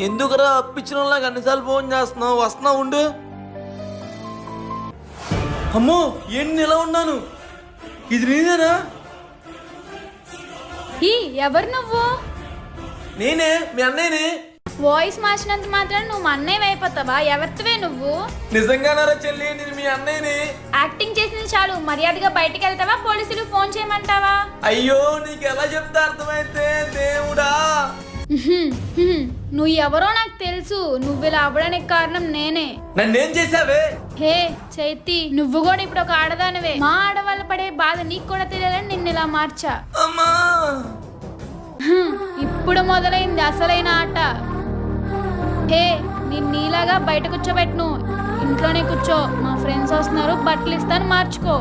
ఎందుకురా అప్పించిన అన్నిసార్లు ఫోన్ చేస్తున్నావు? వస్తున్నావు ఉండు. అమ్మో ఏంటి ఇలా ఉన్నాను? ఇది నేనేనా ఈ ఎవరు నువ్వు? నేనే మీ అన్నయ్యని. వాయిస్ మార్చినంత మాత్రం నువ్వు మా అన్నయ్య అయిపోతావా ఎవరివే నువ్వు? నిజంగానారా చెల్లి నేను మీ అన్నయ్యని. యాక్టింగ్ చేసింది చాలు. మర్యాదగా బయటికి వెళ్తావా పోలీసులు ఫోన్ చేయమంటావా? అయ్యో నీకు ఎలా చెప్తే అర్థమైతే. నువ్వు ఎవరో నాకు తెలుసు. నువ్వు ఇలా అవ్వడానికి కారణం నేనే. నన్నేం చేసావే హే చైతి నువ్వు కూడా ఇప్పుడు ఒక ఆడదానివే. మా ఆడవాళ్ళు పడే బాధ నీకు కూడా తెలియాలని నిన్ను ఇలా మార్చా. అమ్మా! ఇప్పుడు మొదలైంది అసలైన ఆట. హే నేను నీలాగా బయట కూర్చోబెట్టును. ఇంట్లోనే కూర్చో. మా ఫ్రెండ్స్ వస్తున్నారు బట్టలు ఇస్తాను మార్చుకో.